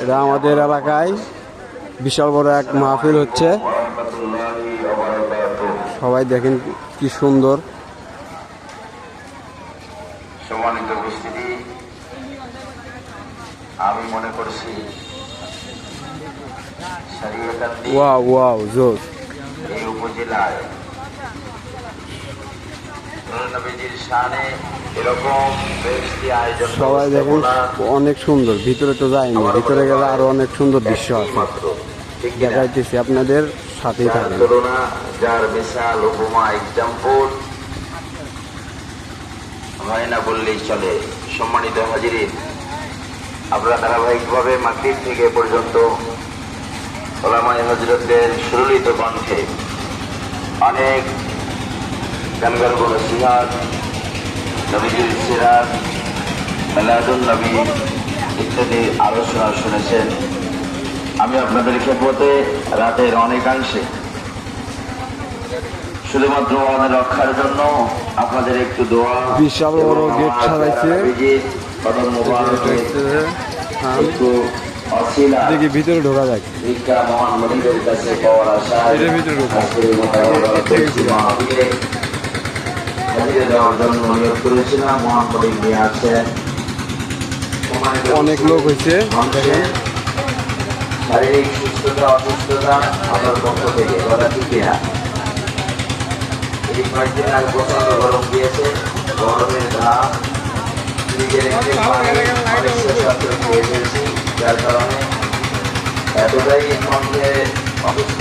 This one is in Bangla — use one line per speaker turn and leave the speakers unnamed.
এটা আমাদের এলাকায় বিশাল বড় এক মাহফিল হচ্ছে। সবাই দেখেন কি সুন্দর
সম্মানিত উপস্থিতি আমি মনে করছি
ওয়াও জোর
এই উপজেলায়
সবাই দেখেন অনেক সুন্দর। ভিতরে তো যায়নি। ভিতরে গেলে আরও অনেক সুন্দর দৃশ্য আছে। দেখাইতেছি আপনাদের সাথেই
যার
থাকেন।
যার বিশাল উপমা এক্সাম্পল হয় না বললেই চলে সম্মানিত হাজিরিন আমরা ধারাবাহিকভাবে মাটির থেকে পর্যন্ত ওলামাই হজরতদের সুললিত কণ্ঠে অনেক গানগর্ব নসিহাত নবীজির সিরাত মেলাদুল নবী ইত্যাদি আলোচনা শুনেছেন আমি আপনাদের রাতের অনেকাংশে শুধুমাত্র আমাদের রক্ষার জন্য আপনাদের একটু দোয়া
বিশাল বড় গেট সাজাইছে। হ্যাঁ, দেখি ভিতরে ঢোকা যায়
মহান মনিবের কাছে পাওয়ার আশায়
ভিতরে ঢোকা। অনেক লোক হয়েছে।
শারীরিক সুস্থতা, অসুস্থতা আমার পক্ষ থেকে কথা ঠিক না। এই কয়েকদিন আগে প্রচণ্ড গরম দিয়েছে। গরমের ফেলছি। যার কারণে এতটাই অসুস্থ